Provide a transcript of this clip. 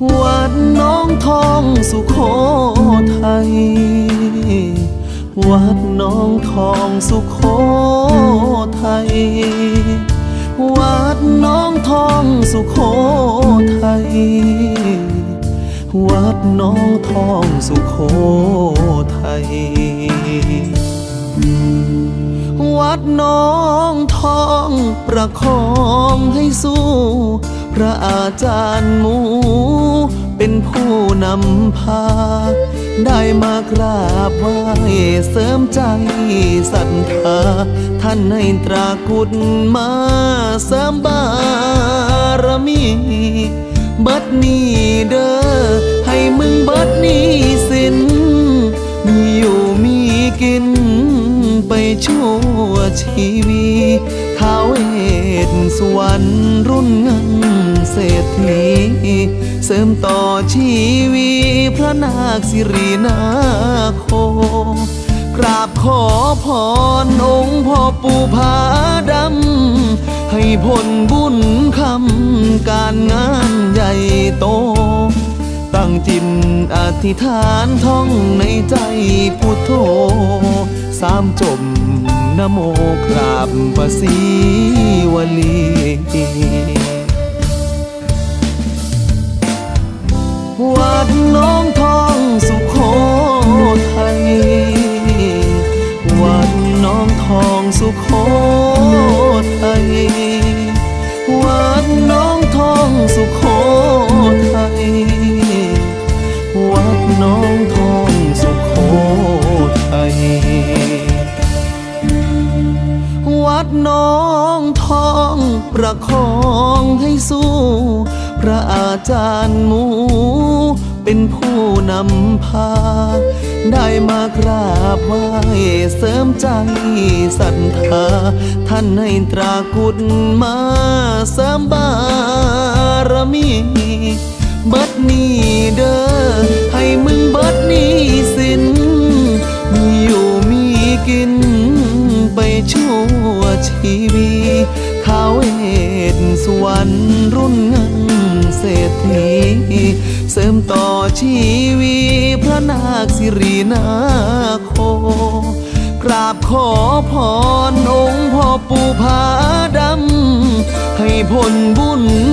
วัดน้องทองสุโขทัย วัดน้องทองสุโขทัย วัดน้องทองสุโขทัย วัดน้องทองสุโขทัย วัดน้องทองประคองให้สู้ พระอาจารย์หมู เป็นผู้นำพา ได้มากราบไหว้เสริมใจศรัทธา ท่านให้ตรากุดมาเสริมบารมีบิดนี้เด้อให้มึงบิดนี้สิน มีอยู่มีกินไปชั่วชีวีท้าวเวสวรรค์รุ่นเงิน เสริมต่อชีวีพระนาคสิรินาโค กราบขอพรองค์พ่อปู่ผาดำ ให้ผลบุญคำการงานใหญ่โต ตั้งจิตอธิษฐานท่องในใจพุทโธสามจบนโมกราบพระศรีวลี ทัยวัดน้องทองสุขโขทัยวัดน้องทองสุขโขทัยวัดน้องทองประคองให้สู้ พระอาจารย์หมู เป็นผู้นำพา ได้มากราบไหว้เสริมใจศรัทธา ท่านให้ตรากุดมาเสริมบารมีเบิดนี้เด้อให้มึงเบิดนี้สิน มีอยู่มีกิน ไปชั่วชีวีท้าเวทสวรรค์รุ่นงิน รษฐี เสริมต่อชีวีพระนาคสิรินาโค กราบขอพรองค์พ่อปู่ผาดำ ให้ผลบุญ